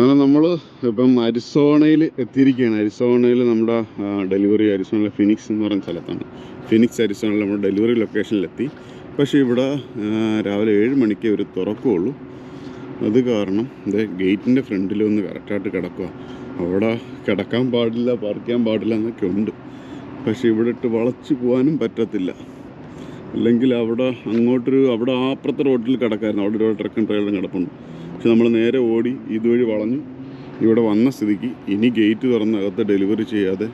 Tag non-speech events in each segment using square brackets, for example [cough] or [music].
അങ്ങനെ നമ്മൾ ഇപ്പം അരിസോണയിൽ എത്തിയിരിക്കുകയാണ്. അരിസോണയിൽ നമ്മുടെ ഡെലിവറി അരിസോണയിലെ ഫിനിക്സ് എന്ന് പറയുന്ന സ്ഥലത്താണ്. ഫിനിക്സ് അരിസോണയിൽ നമ്മുടെ ഡെലിവറി ലൊക്കേഷനിലെത്തി. പക്ഷേ ഇവിടെ രാവിലെ ഏഴ് മണിക്ക് ഒരു തുറക്കുള്ളൂ അത് കാരണം ഇത് ഗേറ്റിന്റെ ഫ്രണ്ടിൽ ഒന്ന് കറക്റ്റായിട്ട് കിടക്കുക. അവിടെ കിടക്കാൻ പാടില്ല പാർക്ക് ചെയ്യാൻ പാടില്ല എന്നൊക്കെ ഉണ്ട്. പക്ഷേ ഇവിടെ ഇട്ട് വളച്ച് പോകാനും പറ്റത്തില്ല. അല്ലെങ്കിൽ അവിടെ അങ്ങോട്ടൊരു അവിടെ ആ അപ്പുറത്തെ റോഡിൽ കിടക്കായിരുന്നു. അവിടെ ഒരു ട്രക്കും ട്രെയിലും കിടപ്പുണ്ട്. പക്ഷെ നമ്മൾ നേരെ ഓടി ഇതുവഴി വളഞ്ഞു. ഇവിടെ വന്ന സ്ഥിതിക്ക് ഇനി ഗേറ്റ് തുറന്ന് അകത്ത് ഡെലിവറി ചെയ്യാതെ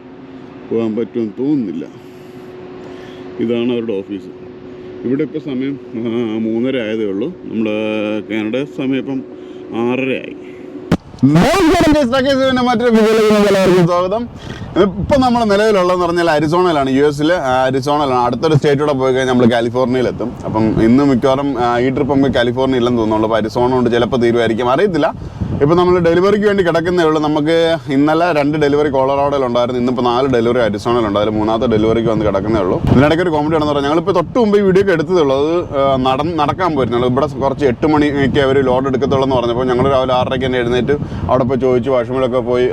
പോകാൻ പറ്റുമെന്ന് തോന്നുന്നില്ല. ഇതാണ് അവരുടെ ഓഫീസ്. ഇവിടെ ഇപ്പോൾ സമയം മൂന്നര ആയതേ ഉള്ളൂ. നമ്മൾ കാനഡ സമയം ഇപ്പം ആറര ആയി സ്വാഗതം. ഇപ്പം നമ്മൾ നിലവിലുള്ളതെന്ന് പറഞ്ഞാൽ അരിസോണയിലാണ് യു എസിൽ അരിസോണയിലാണ്. അടുത്തൊരു സ്റ്റേറ്റൂടെ പോയി കഴിഞ്ഞാൽ നമ്മൾ കാലിഫോർണിയയിലെത്തും അപ്പം ഇന്ന് മിക്കവാറും ഈ ട്രിപ്പ് നമുക്ക് കാലിഫോർണിയ ഇല്ലെന്ന് തോന്നുന്നുള്ളൂ. അപ്പോൾ അരിസോണ കൊണ്ട് ചിലപ്പോൾ തീരുമായിരിക്കും. അറിയത്തില്ല. ഇപ്പം നമ്മൾ ഡെലിവറിക്ക് വേണ്ടി കിടക്കുന്നേ ഉള്ളൂ. നമുക്ക് ഇന്നലെ രണ്ട് ഡെലിവറി കോളറാഡോയിൽ ഉണ്ടായിരുന്നു. ഇന്നിപ്പോൾ നാല് ഡെലിവറി അരിസോണയിൽ ഉണ്ടായാലും മൂന്നാമത്തെ ഡെലിവറിക്ക് വന്ന് കിടക്കുന്നേ ഉള്ളൂ. ഇതിനിടയ്ക്ക് ഒരു കോമഡി ആണെന്ന് പറഞ്ഞാൽ ഞങ്ങളിപ്പോൾ തൊട്ട് മുമ്പ് ഈ വീഡിയോ ഒക്കെ എടുത്തതേ ഉള്ളൂ അത് നടന്ന് നടക്കാൻ പോയിരുന്നു. ഇവിടെ കുറച്ച് എട്ട് മണിക്ക് അവർ ലോഡ് എടുക്കത്തുള്ളൂ എന്ന് പറഞ്ഞപ്പോൾ ഞങ്ങൾ രാവിലെ ആറരയ്ക്ക് തന്നെ എഴുന്നേറ്റ് അവിടെ പോയി ചോദിച്ചു വാഷ്റൂമിലൊക്കെ പോയി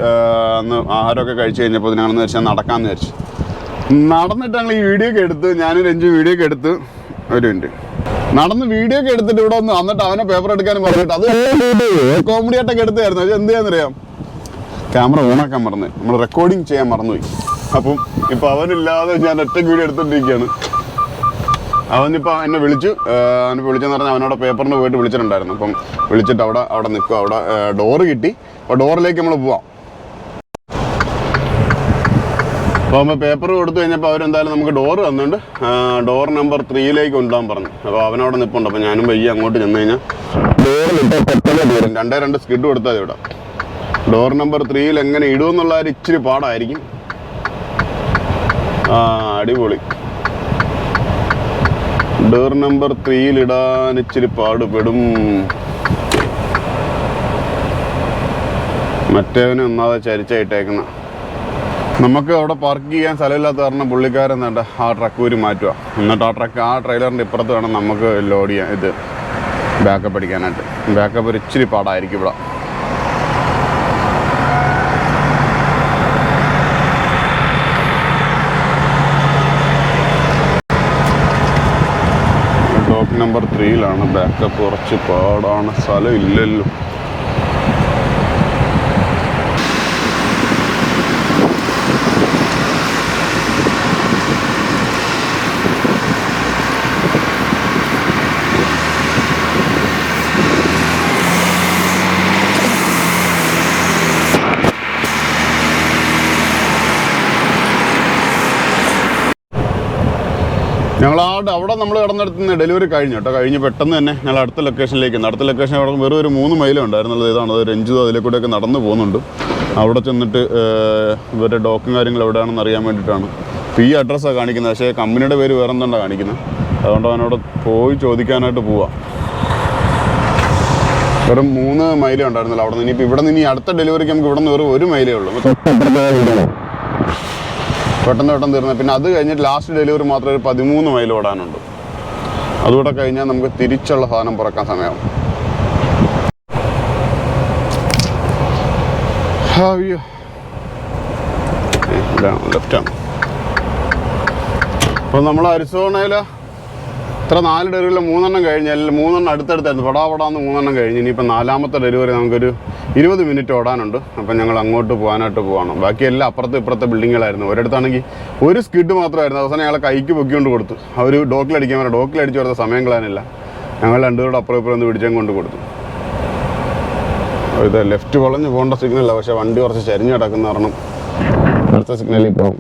അന്ന് ആഹാരമൊക്കെ കഴിച്ച് കഴിഞ്ഞപ്പോൾ ഞങ്ങളെന്ന് വെച്ചാൽ നടക്കാമെന്ന് വിചാരിച്ചു. നടന്നിട്ട് ഞങ്ങൾ ഈ വീഡിയോ ഒക്കെ എടുത്ത് ഞാനൊരു അഞ്ച് വീഡിയോ ഒക്കെ എടുത്ത് ഒരു മിനിറ്റ് നടന്ന് വീഡിയോ ഒക്കെ എടുത്തിട്ട് ഇവിടെ ഒന്ന് വന്നിട്ട് അവനെ പേപ്പർ എടുക്കാനും പറഞ്ഞിട്ട് അത് കോമഡി ആയിട്ടൊക്കെ എടുത്തായിരുന്നു അത് എന്ത് ക്യാമറ ഓണാക്കാൻ മറന്നു. നമ്മൾ റെക്കോർഡിങ് ചെയ്യാൻ മറന്നുപോയി. അപ്പം ഇപ്പം അവനില്ലാതെ ഞാൻ ഒറ്റയ്ക്ക് വീഡിയോ എടുത്തോണ്ടിരിക്കുകയാണ് അവനിപ്പോൾ എന്നെ വിളിച്ചു. അവനെ വിളിച്ചെന്ന് പറഞ്ഞാൽ അവനോട് പേപ്പറിന് പോയിട്ട് വിളിച്ചിട്ടുണ്ടായിരുന്നു. അപ്പം വിളിച്ചിട്ട് അവിടെ അവിടെ നിൽക്കുക അവിടെ ഡോറ് കിട്ടി. അപ്പോൾ ഡോറിലേക്ക് നമ്മൾ പോവാം. അപ്പോൾ നമ്മൾ പേപ്പർ കൊടുത്തു കഴിഞ്ഞപ്പോൾ അവരെന്തായാലും നമുക്ക് ഡോർ തന്നുകൊണ്ട് ഡോർ നമ്പർ ത്രീയിലേക്ക് കൊണ്ടുപോകാൻ പറഞ്ഞു. അപ്പോൾ അവനവിടെ നിൽപ്പുണ്ട് അപ്പോൾ ഞാനും വയ്യ അങ്ങോട്ട് ചെന്ന് കഴിഞ്ഞാൽ ഡോറിലിട്ട് പെട്ടെന്ന് ദൂരം രണ്ടേ രണ്ട് സ്കിഡ് കൊടുത്താൽ ഇവിടെ. ഡോർ നമ്പർ ത്രീയിൽ എങ്ങനെ ഇടുമെന്നുള്ള ഒരു ഇച്ചിരി പാടായിരിക്കും. ആ അടിപൊളി. ഡോർ നമ്പർ ത്രീയിൽ ഇടാൻ ഇച്ചിരി പാടുപെടും. മറ്റേവനെ ഒന്നാതെ ചരിച്ചായിട്ടേക്കുന്ന നമുക്ക് അവിടെ പാർക്ക് ചെയ്യാൻ സ്ഥലമില്ലാത്ത കാരണം പുള്ളിക്കാരൻ വേണ്ട ആ ട്രക്ക് ഊരി മാറ്റുക എന്നിട്ട് ആ ട്രക്ക് ആ ട്രെയിലറിന്റെ ഇപ്പുറത്ത് വേണം നമുക്ക് ലോഡ് ചെയ്യാൻ ഇത് ബാക്കപ്പ് അടിക്കാനായിട്ട്. ബാക്കപ്പ് ഒരു ഇച്ചിരി പാടായിരിക്കും ഇവിടെ. ഡോക്ക് നമ്പർ ത്രീയിലാണ് ബാക്കപ്പ് കുറച്ച് പാടാണ്. സ്ഥലം ഇല്ലല്ലോ ഞങ്ങൾ ആ അവിടെ നമ്മൾ കിടന്നിടത്തുനിന്ന് ഡെലിവറി കഴിഞ്ഞു കേട്ടോ. കഴിഞ്ഞ് പെട്ടെന്ന് തന്നെ ഞങ്ങൾ അടുത്ത ലൊക്കേഷനിലേക്ക് അടുത്ത ലൊക്കേഷൻ അവിടെ വെറും ഒരു മൂന്ന് മൈലും ഉണ്ടായിരുന്നുള്ളത് ഇതാണ് അത് രഞ്ജിത് അതിലേക്കൂടെയൊക്കെ നടന്നു പോകുന്നുണ്ട്. അവിടെ ചെന്നിട്ട് ഇവരുടെ ഡോക്കും കാര്യങ്ങൾ എവിടെയാണെന്ന് അറിയാൻ വേണ്ടിയിട്ടാണ്. ഇപ്പോൾ ഈ അഡ്രസ്സാണ് കാണിക്കുന്നത്. പക്ഷേ കമ്പനിയുടെ പേര് വേറെ എന്താണ് കാണിക്കുന്നത്. അതുകൊണ്ട് അവനോട് പോയി ചോദിക്കാനായിട്ട് പോവാം. വെറും മൂന്ന് മൈലേ ഉണ്ടായിരുന്നല്ലോ അവിടെ നിന്ന് ഇനിയിപ്പോൾ ഇവിടെ നിന്ന് ഇനി അടുത്ത ഡെലിവറിക്ക് നമുക്ക് ഇവിടെ നിന്ന് വെറും ഒരു മൈലേ ഉള്ളൂ. പെട്ടെന്ന് പെട്ടെന്ന് തീർന്നത് പിന്നെ അത് കഴിഞ്ഞിട്ട് ലാസ്റ്റ് ഡെലിവറി മാത്രം ഒരു പതിമൂന്ന് മൈൽ ഓടാനുണ്ട്. അതുകൂടെ കഴിഞ്ഞാൽ നമുക്ക് തിരിച്ചുള്ള സാധനം പുറക്കാൻ ലെഫ്റ്റാണ് അപ്പോൾ നമ്മൾ അരിസോണയിൽ ഇത്ര നാല് ഡെലിവറിയിൽ മൂന്നെണ്ണം കഴിഞ്ഞ് എല്ലാം മൂന്നെണ്ണം അടുത്തടുത്തായിരുന്നു. പടാ പടാന്ന് മൂന്നെണ്ണം കഴിഞ്ഞ്. ഇനിയിപ്പോൾ നാലാമത്തെ ഡെലിവറി നമുക്കൊരു ഇരുപത് മിനിറ്റ് ഓടാനുണ്ട്. അപ്പം ഞങ്ങൾ അങ്ങോട്ട് പോകാനായിട്ട് പോവാണ്. ബാക്കി എല്ലാം അപ്പുറത്തെ ഇപ്പുറത്തെ ബിൽഡിങ്ങുകളായിരുന്നു. ഒരിടത്താണെങ്കിൽ ഒരു സ്കിഡ് മാത്രമായിരുന്നു. അവസാനം ഞങ്ങളെ കൈക്ക് പൊക്കിക്കൊണ്ട് കൊടുത്തു. അവർ ഡോക്കിലടിക്കാൻ പറയാം ഡോക്കിലടിച്ച് വരുന്ന സമയം കളയാനില്ല. ഞങ്ങൾ രണ്ടുപേരുടെ അപ്പുറം ഇപ്പുറം ഒന്ന് പിടിച്ചും കൊണ്ട് കൊടുത്തു. ഇത് ലെഫ്റ്റ് വളഞ്ഞ് പോകേണ്ട സിഗ്നലാണ് പക്ഷേ വണ്ടി കുറച്ച് ചരിഞ്ഞ് കിടക്കുന്ന കാരണം അടുത്ത സിഗ്നലിൽ പോകും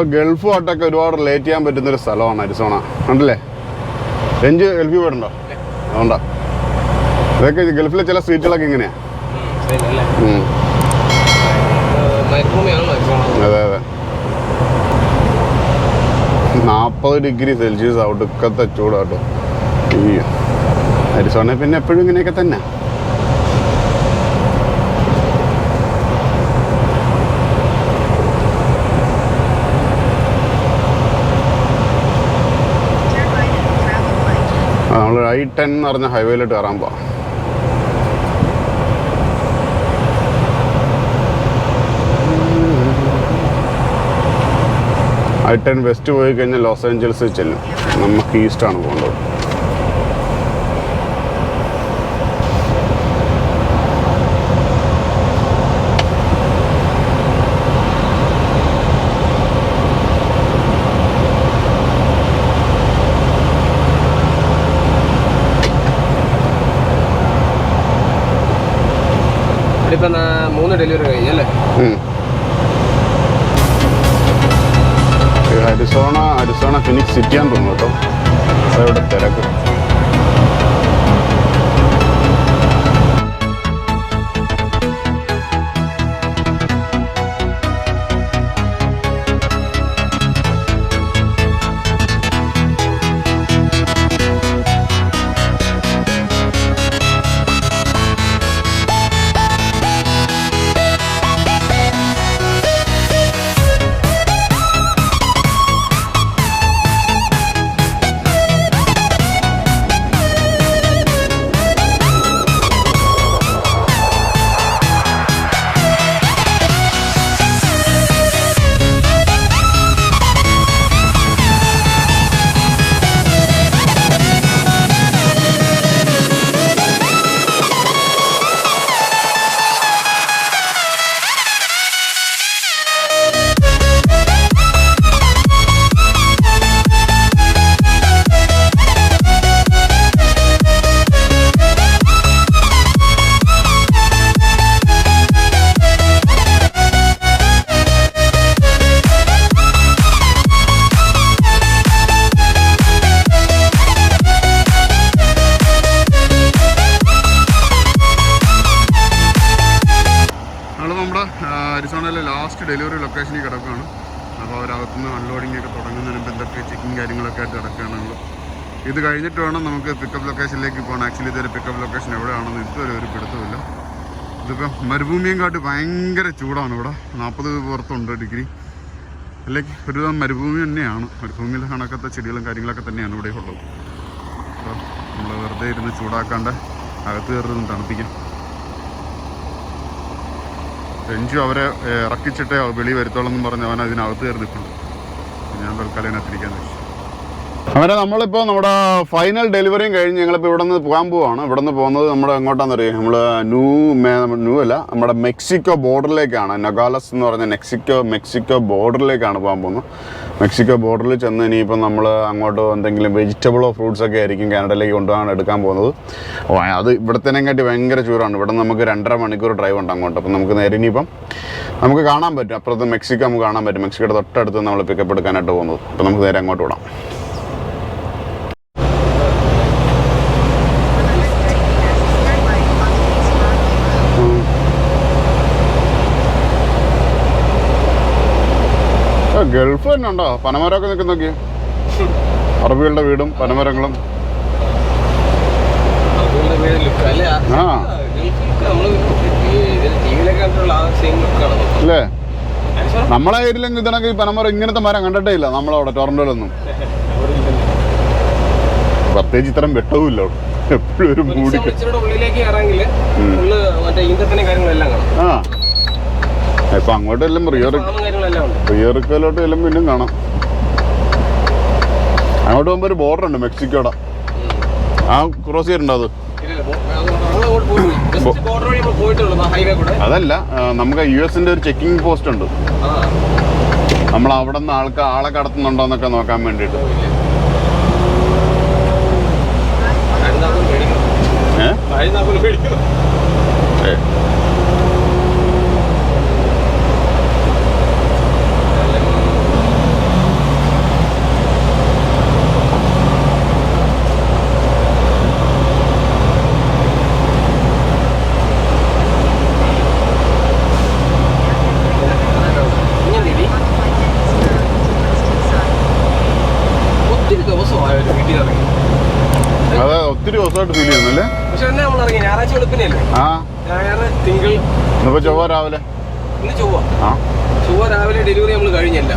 നമ്മുടെ ഗൾഫ് ആട്ടൊക്കെ ഒരുപാട് റിലേറ്റ് ചെയ്യാൻ പറ്റുന്ന ഒരു സ്ഥലമാണ് അരിസോണ. ഉണ്ടല്ലേ രഞ്ജ് ഗൾഫിൽ പോയിട്ടുണ്ടോ? അതുകൊണ്ടാ. ഇതൊക്കെ ഗൾഫിലെ ചില സ്വീറ്റുകളൊക്കെ ഇങ്ങനെയാ. അതെ അതെ. നാൽപ്പത് ഡിഗ്രി സെൽഷ്യസ് അവിടുക്കത്തെ ചൂടാട്ടോ. അരിസോണ പിന്നെ എപ്പോഴും ഇങ്ങനെയൊക്കെ തന്നെ ഐ ടെൻ എന്ന് പറഞ്ഞ ഹൈവേയിലോട്ട് കയറാൻ പോവാം. ഐ ടെൻ വെസ്റ്റ് പോയി കഴിഞ്ഞാൽ ലോസ് ഏഞ്ചൽസിൽ ചെല്ലും. നമുക്ക് ഈസ്റ്റാണ് പോകേണ്ടത് ഇവിടെ ഇപ്പം നാ- മൂന്ന് ഡെലിവറി കഴിഞ്ഞല്ലേ അല്ലേ? അരിസോണ അരിസോണ ഫിനിക്സ് സിറ്റിയാന്ന് തോന്നുന്നു കേട്ടോ. അവിടെ തിരക്ക്. ഇത് കഴിഞ്ഞിട്ട് വേണം നമുക്ക് പിക്കപ്പ് ലൊക്കേഷനിലേക്ക് പോകണം ആക്ച്വലി ഇതൊരു പിക്കപ്പ് ലൊക്കേഷൻ എവിടെയാണെന്ന് ഇതുവരെ ഒരു പിടുത്തമില്ല ഇതിപ്പോൾ മരുഭൂമിയും കാട്ടി ഭയങ്കര ചൂടാണ് ഇവിടെ. നാൽപ്പത് പുറത്തുണ്ട് ഡിഗ്രി അല്ലെങ്കിൽ ഒരുവിധം മരുഭൂമി തന്നെയാണ്. മരുഭൂമിയിൽ കണക്കത്തെ ചെടികളും കാര്യങ്ങളൊക്കെ തന്നെയാണ് ഇവിടെ ഉള്ളത്. അപ്പോൾ നമ്മൾ വെറുതെ ഇരുന്ന് ചൂടാക്കാണ്ട് അകത്ത് കയറുന്ന തണുപ്പിക്കാം. രഞ്ജു അവരെ ഇറക്കിച്ചിട്ടേ വെളി വരുത്തോളം എന്ന് പറഞ്ഞ് അവൻ അതിനകത്ത് കയറി നിൽക്കുന്നു ഞാൻ തൽക്കാലം അതിനകത്തിരിക്കാൻ വെച്ചു അവരെ നമ്മളിപ്പോൾ നമ്മുടെ ഫൈനൽ ഡെലിവറിയും കഴിഞ്ഞ് ഞങ്ങളിപ്പോൾ ഇവിടെ നിന്ന് പോകാൻ പോവാണ്. ഇവിടെ നിന്ന് പോകുന്നത് നമ്മുടെ എങ്ങോട്ടാണെന്ന് അറിയാം നമ്മൾ ന്യൂ മേ- ന്യൂ അല്ല നമ്മുടെ മെക്സിക്കോ ബോർഡറിലേക്കാണ്. നഗാലസ് എന്ന് പറഞ്ഞ മെക്സിക്കോ മെക്സിക്കോ ബോർഡറിലേക്കാണ് പോകാൻ പോകുന്നത്. മെക്സിക്കോ ബോർഡറിൽ ചെന്ന് ഇനിയിപ്പോൾ നമ്മൾ അങ്ങോട്ട് എന്തെങ്കിലും വെജിറ്റബിളോ ഫ്രൂട്ട്സ് ഒക്കെ ആയിരിക്കും കാനഡയിലേക്ക് കൊണ്ടുപോകാൻ എടുക്കാൻ പോകുന്നത്. അത് ഇവിടത്തേനെക്കാട്ടി ഭയങ്കര ചൂടാണ്. ഇവിടെ നമുക്ക് രണ്ടര മണിക്കൂർ ഡ്രൈവ് ഉണ്ട് അങ്ങോട്ട്. അപ്പം നമുക്ക് നേരെ ഇനിയിപ്പം നമുക്ക് കാണാൻ പറ്റും. അപ്പുറത്ത് മെക്സിക്കോ നമുക്ക് കാണാൻ പറ്റും. മെക്സിക്കോയുടെ തൊട്ടടുത്ത് നമ്മൾ പിക്കപ്പ് എടുക്കാനായിട്ട് പോകുന്നത്. അപ്പം നമുക്ക് നേരെ അങ്ങോട്ട് വിടാം ആ, ഗൾഫ് തന്നെ ഉണ്ടോ പനമരമൊക്കെ നിൽക്കുന്നൊക്കെ അറബികളുടെ വീടും പനമരങ്ങളും ആ. ആ. അല്ലേ? നമ്മളെ ഏരിയയിലെങ്കിൽ ഇതിനൊക്കെ ഈ പനമരം ഇങ്ങനത്തെ മരം കണ്ടിട്ടേ ഇല്ല. നമ്മളവിടെ ടൊറന്റോയിലൊന്നും പ്രത്യേകിച്ച് ഇത്തരം വെട്ടവും ഇല്ല അവിടെ എപ്പോഴും ഒരു മൂടി ഇച്ചിരി ഇപ്പൊ അങ്ങോട്ട് ഉണ്ട്. റിയർക്കലോട്ട് എല്ലാം പിന്നും കാണാം. അങ്ങോട്ട് പോകുമ്പോൾ ഒരു ബോർഡർ ഉണ്ട് മെക്സിക്കോടെ. ആ ക്രോസ് ചെയ്തിട്ടുണ്ടോ അത്. അതല്ല നമുക്ക് യു എസിന്റെ ഒരു ചെക്കിംഗ് പോസ്റ്റ് ഉണ്ട്. നമ്മൾ അവിടെ നിന്ന് ആൾക്ക് ആളെ കടത്തുന്നുണ്ടോ എന്നൊക്കെ നോക്കാൻ വേണ്ടിയിട്ട്. പേടിക്കണം. ഏഹ് ദിവസമായിട്ട് ഫീൽ ചെയ്യുന്നല്ലേ? പക്ഷെ എന്നെ നമ്മൾ ഇറങ്ങി? ഞായറാഴ്ച വെളുപ്പിനല്ലേ? ആ. ഞായർ തിങ്കൾ ഇന്നിപ്പോ ചൊവ്വ രാവിലെ. ഇന്ന് ചൊവ്വ. ആ. ചൊവ്വ രാവിലെ ഡെലിവറി നമ്മൾ കഴിഞ്ഞല്ല.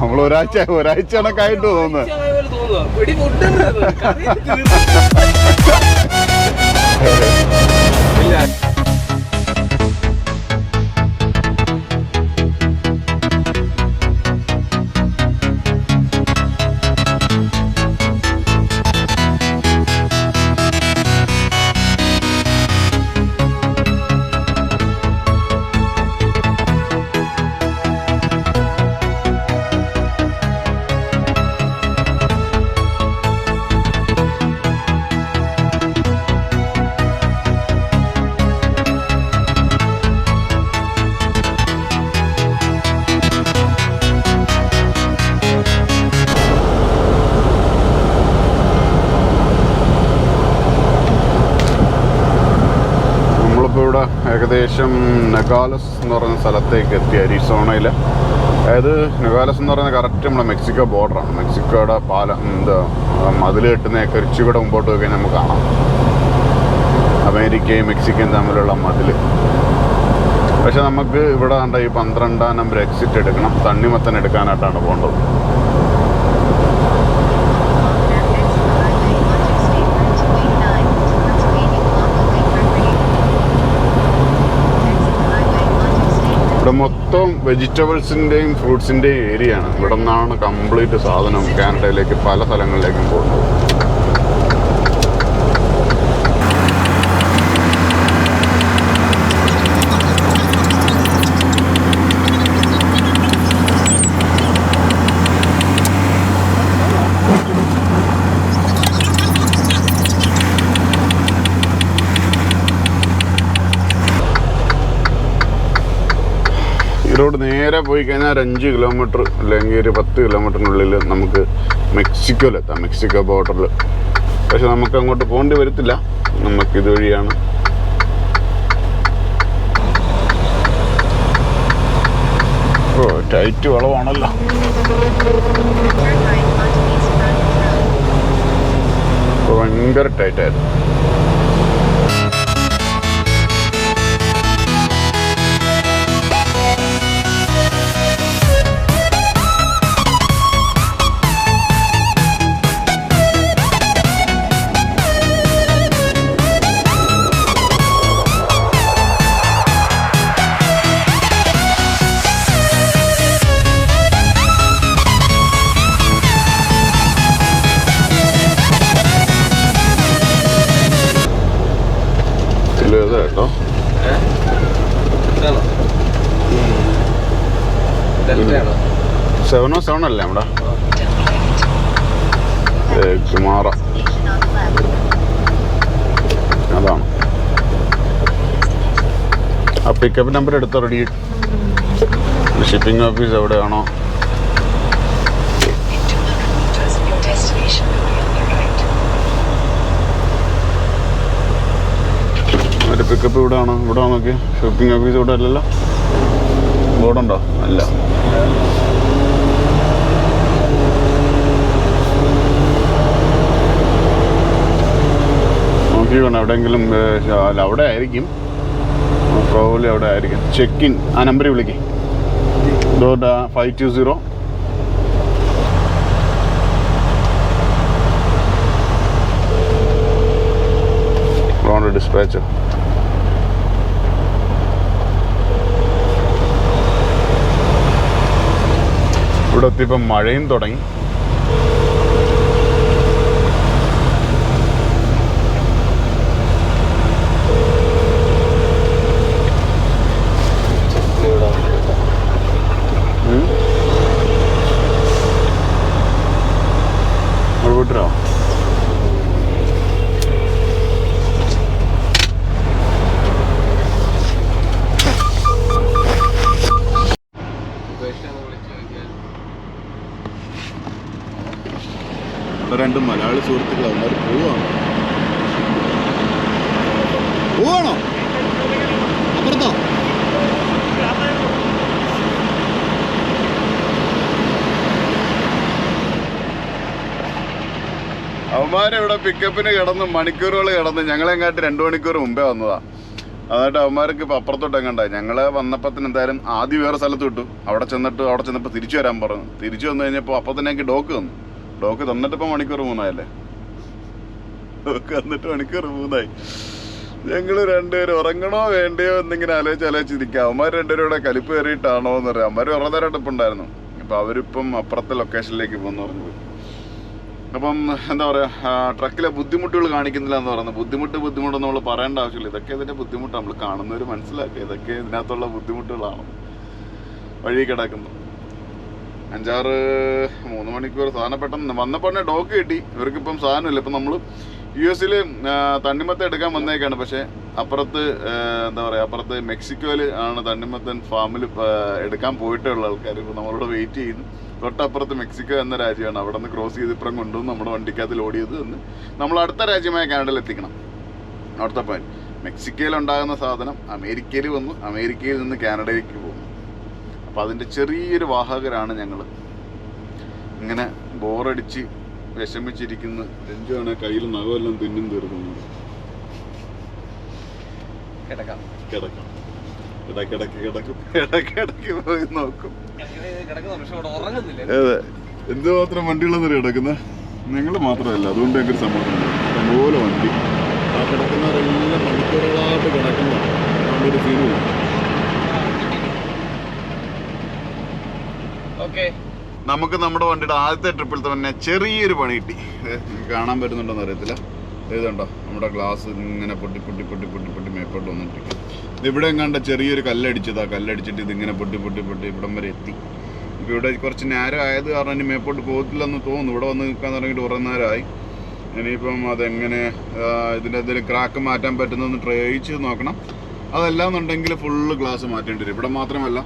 നമ്മൾ ഒരാഴ്ച ഒരാഴ്ച കണക്കായിട്ട് തോന്നുന്നത് തീർന്നു. [laughs] ഇല്ല. നെഗാലസ് എന്ന് പറയുന്ന സ്ഥലത്തേക്ക് എത്തി അരിസോണയിൽ അതായത് നൊഗാലസ് എന്ന് പറയുന്നത് കറക്റ്റ് നമ്മുടെ മെക്സിക്കോ ബോർഡറാണ് മെക്സിക്കോയുടെ പാലം എന്താ മതിൽ കെട്ടുന്നതൊക്കെ ഇച്ചിരി മുമ്പോട്ട് പോയി നമുക്ക് കാണാം. അമേരിക്കയും മെക്സിക്കയും തമ്മിലുള്ള മതിൽ പക്ഷെ നമുക്ക് ഇവിടെ കണ്ട ഈ പന്ത്രണ്ടാം നമ്പർ എക്സിറ്റ് എടുക്കണം. തണ്ണിമത്തൻ എടുക്കാനായിട്ടാണ് പോകേണ്ടത്. ഇവിടെ മൊത്തം വെജിറ്റബിൾസിന്റെയും ഫ്രൂട്ട്സിന്റെയും ഏരിയ ആണ് ഇവിടെ നിന്നാണ് കംപ്ലീറ്റ് സാധനം കാനഡയിലേക്ക് പല സ്ഥലങ്ങളിലേക്കും പോകുന്നത്. റോഡ് നേരെ പോയി കഴിഞ്ഞാൽ ഒരു അഞ്ച് കിലോമീറ്റർ അല്ലെങ്കിൽ ഒരു പത്ത് കിലോമീറ്ററിനുള്ളിൽ നമുക്ക് മെക്സിക്കോയിലെത്താം. മെക്സിക്കോ ബോർഡറിൽ പക്ഷെ നമുക്ക് അങ്ങോട്ട് പോകേണ്ടി വരത്തില്ല. നമുക്ക് ഇതുവഴിയാണ്. ഓ ടൈറ്റ് വളവാണല്ലോ. ഭയങ്കര ടൈറ്റായിരുന്നു സെവനോ സെവൻ അല്ലേ നമ്മുടെ? കുമാറ അതാണ്. ആ പിക്കപ്പ് നമ്പർ എടുത്ത റെഡി? ഷിപ്പിംഗ് ഓഫീസ് എവിടെയാണോ. ഒരു പിക്കപ്പ് ഇവിടെ ആണോ ഇവിടെ നോക്കി ഷിപ്പിംഗ് ഓഫീസ് ഇവിടെ അല്ലല്ലോ? ബോർഡുണ്ടോ? അല്ല. നോക്കി വേണം എവിടെയെങ്കിലും അല്ല, അവിടെ ആയിരിക്കും. പ്രോബ്ലി അവിടെ ആയിരിക്കും. ചെക്ക് ഇൻ ആ നമ്പറിൽ വിളിക്കേ. ഡോർ ഫൈവ് ടു സീറോ റോണ്ട് ഇവിടെ മഴയും തുടങ്ങി ഉം. അവിടെ വിട്ടോ ഉപേക്ഷയെന്ന് വിളിച്ച് നോക്കിയാൽ രണ്ട് മലയാളി സുഹൃത്തുക്കൾ അവന്മാർ പോവാണ് പോവാണോ അപ്പുറത്തോ അവന്മാരിവിടെ പിക്കപ്പിന് കിടന്ന് മണിക്കൂറുകൾ കിടന്ന് ഞങ്ങളെങ്ങാട്ട് രണ്ടു മണിക്കൂർ മുമ്പേ വന്നതാ. എന്നിട്ട് അവന്മാർക്ക് ഇപ്പൊ അപ്പുറത്തോട്ട് എങ്ങണ്ടായി ഞങ്ങൾ വന്നപ്പത്തിന് എന്തായാലും ആദ്യം വേറെ സ്ഥലത്ത് വിട്ടു. അവിടെ ചെന്നിട്ട് അവിടെ ചെന്നപ്പോൾ തിരിച്ചു വരാൻ പറഞ്ഞു. തിരിച്ചു വന്നു കഴിഞ്ഞപ്പോൾ അപ്പൊ തന്നെ എനിക്ക് ഡോക്ക് തന്നു. ഡോക്ക് തന്നിട്ട് ഇപ്പൊ മണിക്കൂർ മൂന്നായല്ലേ? ഡോക്ക് തന്നിട്ട് മണിക്കൂർ മൂന്നായി. ഞങ്ങൾ രണ്ടുപേരും ഉറങ്ങണോ വേണ്ടയോ എന്നിങ്ങനെ ആലോചിച്ച് ആലോചിച്ചിരിക്കുക അവന്മാർ രണ്ടുപേരും ഇവിടെ കലിപ്പ് കയറിയിട്ടാണോ എന്ന് പറയാം അവന്മാർ ഉറങ്ങാനായിട്ട് ഇപ്പം ഉണ്ടായിരുന്നു. അപ്പൊ അവരിപ്പം അപ്പുറത്തെ ലൊക്കേഷനിലേക്ക് പോകുന്നു പറഞ്ഞു അപ്പം എന്താ പറയാ ട്രക്കിലെ ബുദ്ധിമുട്ടുകൾ കാണിക്കുന്നില്ല എന്ന് പറയുന്നത്. ബുദ്ധിമുട്ട് ബുദ്ധിമുട്ട് നമ്മൾ പറയേണ്ട ആവശ്യമില്ല. ഇതൊക്കെ ഇതിന്റെ ബുദ്ധിമുട്ട് നമ്മൾ കാണുന്നവർ മനസ്സിലാക്കുക. ഇതൊക്കെ ഇതിനകത്തുള്ള ബുദ്ധിമുട്ടുകളാണ്. വഴി കിടക്കുന്നു. അഞ്ചാറ് മൂന്ന് മണിക്കൂർ സാധനം പെട്ടെന്ന് വന്നപ്പോൾ തന്നെ ഡോക്ക് കിട്ടി. ഇവർക്കിപ്പം സാധനമില്ല. ഇപ്പം നമ്മൾ യു എസിൽ തണ്ണിമത്തൻ എടുക്കാൻ വന്നേക്കാണ്. പക്ഷേ അപ്പുറത്ത് എന്താ പറയുക അപ്പുറത്ത് മെക്സിക്കോയിൽ ആണ് തണ്ണിമത്തൻ ഫാമിൽ എടുക്കാൻ പോയിട്ടുള്ള ആൾക്കാർ ഇപ്പോൾ നമ്മളോട് വെയിറ്റ് ചെയ്യുന്നു. തൊട്ടപ്പുറത്ത് മെക്സിക്കോ എന്ന രാജ്യമാണ്. അവിടെ നിന്ന് ക്രോസ് ചെയ്ത് ഇപ്പുറം കൊണ്ടുവന്ന് നമ്മുടെ വണ്ടിക്കകത്ത് ലോഡ് ചെയ്ത് തന്ന് നമ്മൾ അടുത്ത രാജ്യമായ കാനഡയിൽ എത്തിക്കണം. അവിടുത്തെ പോയിന്റ് മെക്സിക്കോയിൽ ഉണ്ടാകുന്ന സാധനം അമേരിക്കയിൽ വന്നു. അമേരിക്കയിൽ നിന്ന് കാനഡയിലേക്ക് പോകുന്നു. അപ്പോൾ അതിന്റെ ചെറിയൊരു വാഹകരാണ് ഞങ്ങൾ ഇങ്ങനെ ബോറടിച്ച് വിഷമിച്ചിരിക്കുന്ന. രഞ്ജുവാണ് കയ്യിൽ നഖമെല്ലാം തിന്നും തീർക്കുന്നത്. കിടക്കാം. കിടക്കാം. ഇടയ്ക്കിടയ്ക്ക് കിടക്കും ഇടയ്ക്കിടയ്ക്ക് പോയി നോക്കും. അതെ. എന്തുമാത്രം വണ്ടികളെന്നറി കിടക്കുന്നത് നിങ്ങൾ മാത്രമല്ല അതുകൊണ്ട് എനിക്കൊരു സമ്മർദ്ദം അതുപോലെ വണ്ടി. ആ കിടക്കുന്നവരെല്ലാം മണിക്കൂറുകളായിട്ട് കിടക്കുന്നതാണ് അതുകൊണ്ട് ഒരു ഫീലില്ല ഓക്കെ. നമുക്ക് നമ്മുടെ വണ്ടിയുടെ ആദ്യത്തെ ട്രിപ്പിൽ തന്നെ ചെറിയൊരു പണി കിട്ടി. കാണാൻ പറ്റുന്നുണ്ടോന്ന് അറിയത്തില്ല. ഇതുണ്ടോ? നമ്മുടെ ഗ്ലാസ് ഇങ്ങനെ പൊട്ടി പൊട്ടി പൊട്ടി പൊട്ടി പൊട്ടി മേപ്പോട്ട് വന്നിട്ടിരിക്കും. ഇതിവിടെ എങ്ങാണ്ട് ചെറിയൊരു കല്ലടിച്ചതാ. കല്ലടിച്ചിട്ട് ഇതിങ്ങനെ പൊട്ടി പൊട്ടി പൊട്ടി ഇവിടം വരെ എത്തി. ഇപ്പോൾ ഇവിടെ കുറച്ച് നേരം ആയത് കാരണം ഇനി മേപ്പോട്ട് പോകത്തില്ലെന്ന് തോന്നുന്നു. ഇവിടെ വന്ന് നിൽക്കാൻ തുടങ്ങിയിട്ട് കുറേ നേരമായി. ഇനിയിപ്പം അതെങ്ങനെ ഇതിന്റെ എന്തെങ്കിലും ക്രാക്ക് മാറ്റാൻ പറ്റുന്നതെന്ന് ട്രൈ ചെയ്ത് നോക്കണം. അതല്ല എന്നുണ്ടെങ്കിൽ ഫുള്ള് ഗ്ലാസ് മാറ്റേണ്ടി വരും. ഇവിടെ മാത്രമല്ല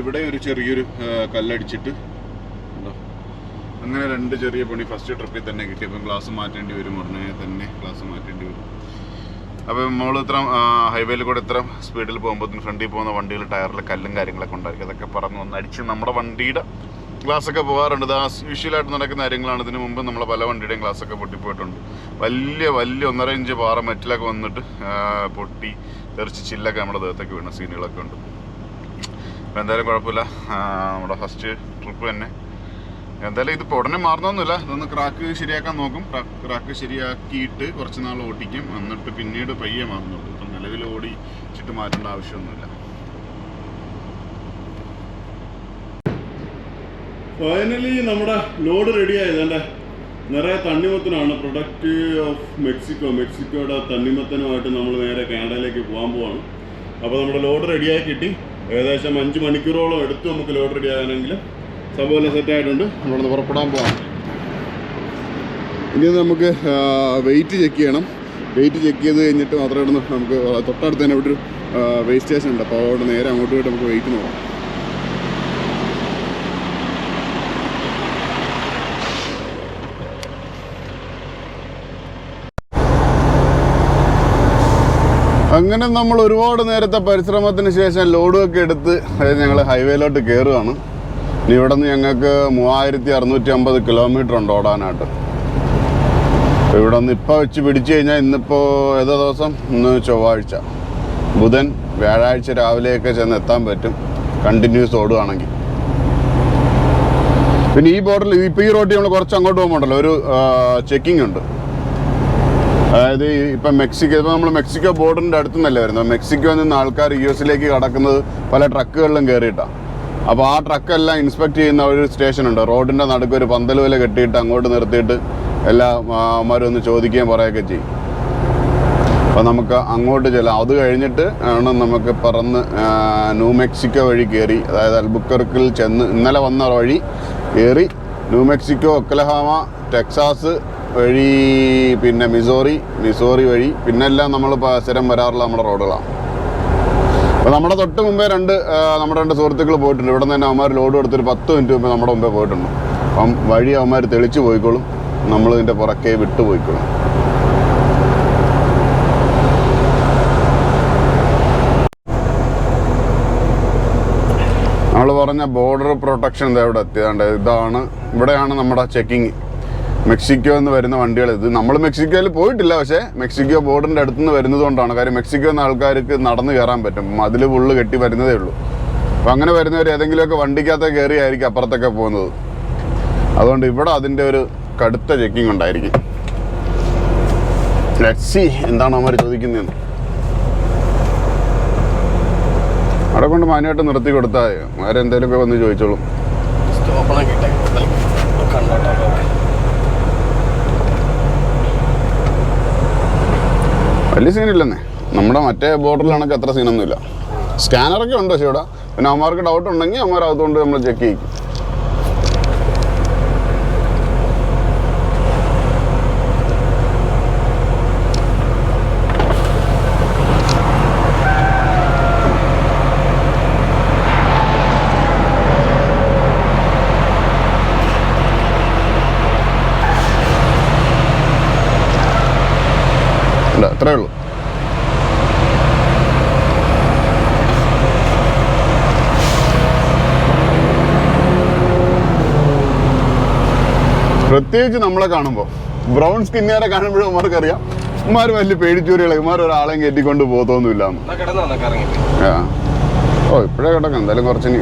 ഇവിടെ ഒരു ചെറിയൊരു കല്ലടിച്ചിട്ട്? അങ്ങനെ രണ്ട് ചെറിയ പണി ഫസ്റ്റ് ട്രിപ്പിൽ തന്നെ കിട്ടി. അപ്പം ഗ്ലാസ് മാറ്റേണ്ടി വരും ഉടനെ തന്നെ ഗ്ലാസ് മാറ്റേണ്ടി വരും. അപ്പം നമ്മൾ ഇത്ര ഹൈവേയിൽ കൂടെ ഇത്ര സ്പീഡിൽ പോകുമ്പോൾ ഫ്രണ്ടിൽ പോകുന്ന വണ്ടികൾ ടയറിൽ കല്ലും കാര്യങ്ങളൊക്കെ ഉണ്ടായിരിക്കും. അതൊക്കെ പറന്ന് വന്ന് അടിച്ച് നമ്മുടെ വണ്ടിയുടെ ഒക്കെ പോകാറുണ്ട്. ഇത് യൂഷ്വലായിട്ട് നടക്കുന്ന കാര്യങ്ങളാണ്. ഇതിന് മുമ്പ് നമ്മളെ പല വണ്ടിയുടെയും ഒക്കെ പൊട്ടിപ്പോയിട്ടുണ്ട്. വലിയ വലിയ ഒന്നര ഇഞ്ച് പാറ മെറ്റിലൊക്കെ വന്നിട്ട് ആ, പൊട്ടി തെറിച്ച് ചില്ലൊക്കെ നമ്മുടെ ദേഹത്തൊക്കെ വീണ സീനുകളൊക്കെ ഉണ്ട്. അപ്പം എന്തായാലും കുഴപ്പമില്ല. ആ, നമ്മുടെ ഫസ്റ്റ് ട്രിപ്പ് തന്നെ എന്തായാലും ഇതിപ്പോൾ ഉടനെ മാറണമെന്നില്ല ഇതൊന്ന് ക്രാക്ക് ശരിയാക്കാൻ നോക്കും. ക്രാക്ക് ശരിയാക്കിയിട്ട് കുറച്ച് നാൾ ഓടിക്കും. എന്നിട്ട് പിന്നീട് പയ്യെ മാറുന്നുള്ളൂ. ഇപ്പം നിലവിൽ ഓടിച്ചിട്ട് മാറ്റേണ്ട ആവശ്യമൊന്നുമില്ല. ഫൈനലി നമ്മുടെ ലോഡ് റെഡി ആയതല്ലേ നിറയെ തണ്ണിമത്തനാണ്. പ്രൊഡക്റ്റ് ഓഫ് മെക്സിക്കോ മെക്സിക്കോയുടെ തണ്ണിമത്തനുമായിട്ട് നമ്മൾ നേരെ കാനഡയിലേക്ക് പോകാൻ പോവാണ്. അപ്പോൾ നമ്മുടെ ലോഡ് റെഡിയായി കിട്ടി. ഏകദേശം അഞ്ച് മണിക്കൂറോളം എടുത്തു നമുക്ക് ലോഡ് റെഡി ആകാനെങ്കിൽ സംഭവം എല്ലാം സെറ്റ് ആയിട്ടുണ്ട്. നമ്മളൊന്ന് പുറപ്പെടാൻ പോകാം ഇനി നമുക്ക് വെയിറ്റ് ചെക്ക് ചെയ്യണം. വെയിറ്റ് ചെക്ക് ചെയ്ത് കഴിഞ്ഞിട്ട് മാത്രമേ ഇവിടുന്ന് നമുക്ക് തൊട്ടടുത്ത് തന്നെ ഇവിടെ ഒരു വെയിറ്റ് സ്റ്റേഷൻ ഉണ്ട്. അപ്പോൾ അവിടെ നേരെ അങ്ങോട്ട് പോയിട്ട് നമുക്ക് വെയിറ്റ് നോക്കാം അങ്ങനെ നമ്മൾ ഒരുപാട് നേരത്തെ പരിശ്രമത്തിന് ശേഷം ലോഡുമൊക്കെ എടുത്ത് ഞങ്ങൾ ഹൈവേയിലോട്ട് കയറുകയാണ് ഇവിടെ നിന്ന് ഞങ്ങൾക്ക് മൂവായിരത്തി അറുന്നൂറ്റി അമ്പത് കിലോമീറ്റർ ഉണ്ട് ഓടാനായിട്ട്. ഇവിടെ നിന്ന് ഇപ്പോൾ വെച്ച് പിടിച്ചു കഴിഞ്ഞാൽ ഇന്നിപ്പോൾ ഏതോ ദിവസം? ഇന്ന് ചൊവ്വാഴ്ച. ബുധൻ വ്യാഴാഴ്ച രാവിലെയൊക്കെ ചെന്ന് എത്താൻ പറ്റും. കണ്ടിന്യൂസ് ഓടുകയാണെങ്കിൽ പിന്നെ ഈ ബോർഡിൽ ഇപ്പോൾ ഈ റോട്ടിൽ നമ്മൾ കുറച്ച് അങ്ങോട്ട് പോകുമ്പോണ്ടല്ലോ ഒരു ചെക്കിംഗ് ഉണ്ട്. അതായത് ഇപ്പം മെക്സിക്കോ ഇപ്പം നമ്മൾ മെക്സിക്കോ ബോർഡറിന്റെ അടുത്തുനിന്നല്ലേ വരുന്നത്. മെക്സിക്കോയിൽ നിന്ന് ആൾക്കാർ യു എസിലേക്ക് കടക്കുന്നത് പല ട്രക്കുകളിലും കയറിയിട്ടാണ് അപ്പോൾ ആ ട്രക്ക് എല്ലാം ഇൻസ്പെക്ട് ചെയ്യുന്ന ഒരു സ്റ്റേഷൻ ഉണ്ട് റോഡിന്റെ നടുക്ക് ഒരു പന്തൽ വില കെട്ടിയിട്ട് അങ്ങോട്ട് നിർത്തിയിട്ട് എല്ലാ അമ്മമാരും ഒന്ന് ചോദിക്കുകയും പറയുകയൊക്കെ ചെയ്യും. അപ്പോൾ നമുക്ക് അങ്ങോട്ട് ചെല്ലാം. അത് കഴിഞ്ഞിട്ട് ആണ് നമുക്ക് പറന്ന് ന്യൂ മെക്സിക്കോ വഴി കയറി അതായത് അൽബുക്കർക്കിൽ ചെന്ന് ഇന്നലെ വന്ന വഴി കയറി ന്യൂ മെക്സിക്കോ ഒക്കലഹാമ ടെക്സാസ് വഴി പിന്നെ മിസോറി മിസോറി വഴി. പിന്നെല്ലാം നമ്മൾ സ്ഥിരം വരാറുള്ള നമ്മുടെ റോഡുകളാണ്. അപ്പോൾ നമ്മുടെ തൊട്ട് മുമ്പേ രണ്ട് നമ്മുടെ രണ്ട് സുഹൃത്തുക്കൾ പോയിട്ടുണ്ട്. ഇവിടെ നിന്ന് തന്നെ അവന്മാർ ലോഡ് കൊടുത്തൊരു പത്ത് മിനിറ്റ് മുമ്പേ നമ്മുടെ മുമ്പേ പോയിട്ടുണ്ട്. അപ്പം വഴി അവന്മാർ തെളിച്ച് പോയിക്കോളും. നമ്മൾ ഇതിന്റെ പുറകെ വിട്ടു പോയിക്കോളും. നമ്മൾ പറഞ്ഞ ബോർഡർ പ്രൊട്ടക്ഷൻ ഇതെവിടെ എത്തിയതാണ്ട്. ഇതാണ് ഇവിടെയാണ് നമ്മുടെ ചെക്കിങ് മെക്സിക്കോ എന്ന് വരുന്ന വണ്ടികൾ. ഇത് നമ്മൾ മെക്സിക്കോയിൽ പോയിട്ടില്ല പക്ഷേ മെക്സിക്കോ ബോർഡറിന്റെ അടുത്ത് നിന്ന് വരുന്നത് കൊണ്ടാണ് കാര്യം മെക്സിക്കോ എന്ന ആൾക്കാർക്ക് നടന്നു കയറാൻ പറ്റും. അതിൽ ഫുള്ള് കെട്ടി വരുന്നതേ ഉള്ളൂ. അപ്പം അങ്ങനെ വരുന്നവർ ഏതെങ്കിലുമൊക്കെ വണ്ടിക്കകത്ത് കയറിയായിരിക്കും അപ്പുറത്തൊക്കെ പോകുന്നത്. അതുകൊണ്ട് ഇവിടെ അതിന്റെ ഒരു കടുത്ത ചെക്കിംഗ് ഉണ്ടായിരിക്കും. ലക്സി എന്താണ് അവന്മാർ ചോദിക്കുന്നതെന്ന്. അവിടെ കൊണ്ട് മാന്യമായിട്ട് നിർത്തി കൊടുത്താൽ അവരെന്തേലുമൊക്കെ വന്ന് ചോദിച്ചോളും കണ്ടോട്ടെ വലിയ സീനില്ലെന്നേ നമ്മുടെ മറ്റേ ബോർഡറിലാണെങ്കിൽ അത്ര സീനൊന്നുമില്ല സ്കാനറൊക്കെ ഉണ്ട് ഇവിടെ. പിന്നെ അവന്മാർക്ക് ഡൗട്ട് ഉണ്ടെങ്കിൽ അവന്മാർ അതുകൊണ്ട് നമ്മൾ ചെക്ക് ചെയ്യും അത്രേ ഉള്ളൂ. പ്രത്യേകിച്ച് നമ്മളെ കാണുമ്പോൾ ബ്രൗൺ സ്കിന്നുകാരെ കാണുമ്പോഴും അവർക്ക് അറിയാം ഇമാർ വലിയ പേടിച്ചൂരികളെ ഇമാർ ഒരാളെയും കയറ്റിക്കൊണ്ട് പോകത്തൊന്നുമില്ല ഓ ഇപ്പോഴേ കിടക്കാം എന്തായാലും കുറച്ച് ഇനി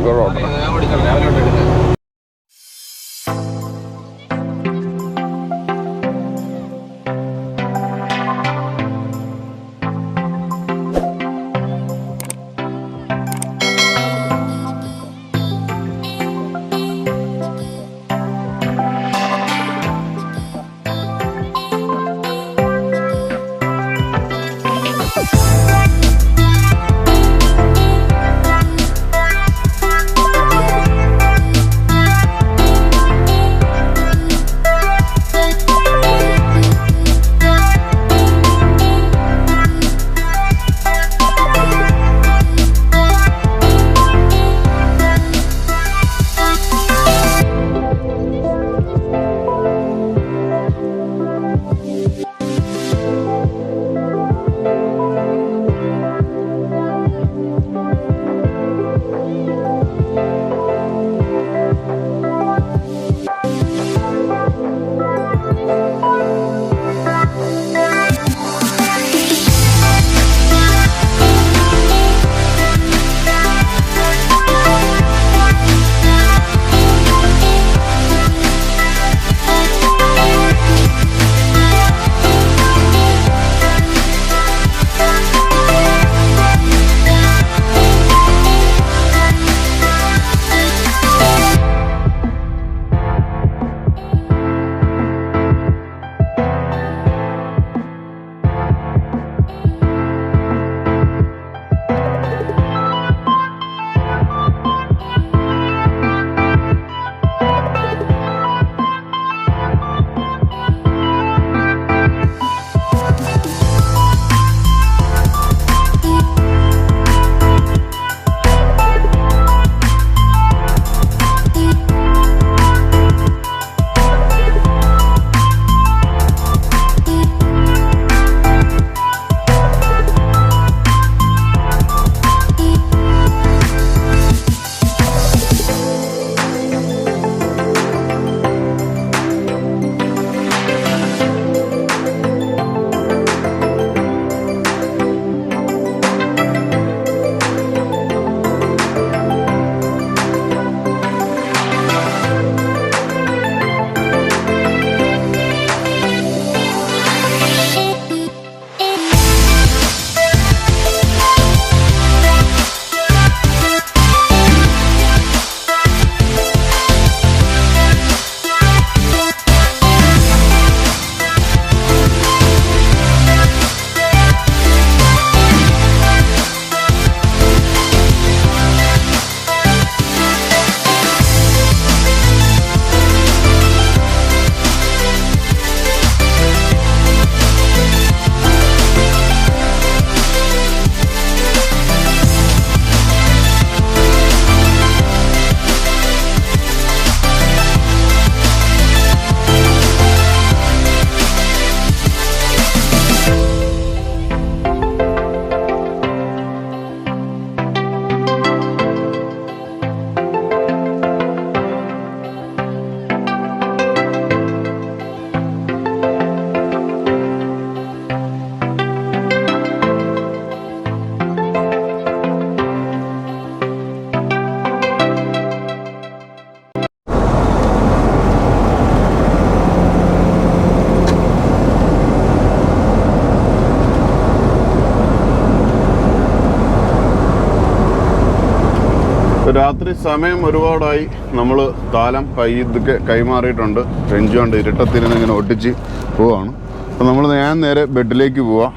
രാത്രി സമയം ഒരുപാടായി. നമ്മൾ താലം കൈ ഇതൊക്കെ കൈമാറിയിട്ടുണ്ട്. രഞ്ജു കൊണ്ട് ഇരുട്ടത്തിരുന്ന് ഇങ്ങനെ ഒട്ടിച്ച് പോവാണ്. അപ്പോൾ നമ്മൾ ഞാൻ നേരെ ബെഡിലേക്ക് പോവാം.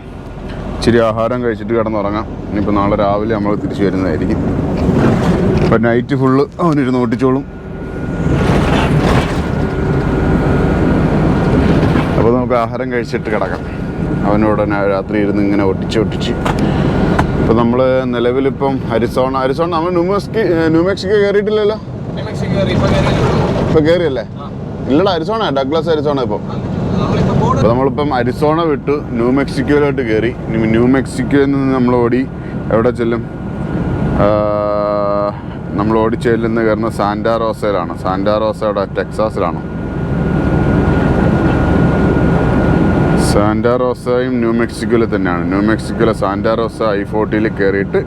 ഇച്ചിരി ആഹാരം കഴിച്ചിട്ട് കിടന്നുറങ്ങാം. ഇനിയിപ്പോൾ നാളെ രാവിലെ നമ്മൾ തിരിച്ചു വരുന്നതായിരിക്കും. അപ്പോൾ നൈറ്റ് ഫുള്ള് അവനിരുന്ന് ഒട്ടിച്ചോളും. അപ്പോൾ നമുക്ക് ആഹാരം കഴിച്ചിട്ട് കിടക്കാം. അവനോട് രാത്രി ഇരുന്ന് ഇങ്ങനെ ഒട്ടിച്ച് ഒട്ടിച്ച് ഇപ്പോൾ നമ്മൾ നിലവിലിപ്പം അരിസോണ അരിസോണ നമ്മൾ ന്യൂമെക്സിക്ക് ന്യൂമെക്സിക്കോ കയറിയിട്ടില്ലല്ലോ ഇപ്പോൾ കയറിയല്ലേ ഇല്ലടാ അരിസോണ ഡഗ്ലസ് അരിസോണ ഇപ്പം. അപ്പോൾ നമ്മളിപ്പം അരിസോണ വിട്ട് ന്യൂ മെക്സിക്കോയിലോട്ട് കയറി ന്യൂ മെക്സിക്കോയിൽ നിന്ന് നമ്മൾ ഓടി എവിടെ ചെല്ലും? നമ്മൾ ഓടി ചെല്ലുന്ന കയറുന്ന സാന്റാറോസയിലാണ് സാന്റാറോസ അവിടെ ടെക്സാസിലാണ്. സാന്റാറോസയും ന്യൂ മെക്സിക്കോയിൽ തന്നെയാണ്. ന്യൂ മെക്സിക്കോയിലെ സാന്റാറോസ ഐ ഫോർട്ടിയിൽ കയറിയിട്ട്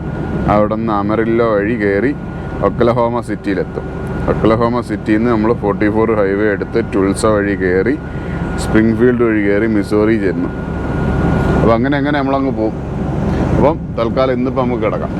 അവിടെ നിന്ന് അമറില്ലോ വഴി കയറി ഒക്കലഹോമ സിറ്റിയിലെത്തും. ഒക്കലഹോമ സിറ്റിയിൽ നിന്ന് നമ്മൾ ഫോർട്ടി ഫോർ ഹൈവേ എടുത്ത് ടുൾസ വഴി കയറി സ്പ്രിംഗ് ഫീൽഡ് വഴി കയറി മിസോറി ചെന്നു. അപ്പോൾ അങ്ങനെ അങ്ങനെ നമ്മളങ്ങ് പോകും അപ്പം തൽക്കാലം ഇന്നിപ്പോൾ നമുക്ക് കിടക്കാം.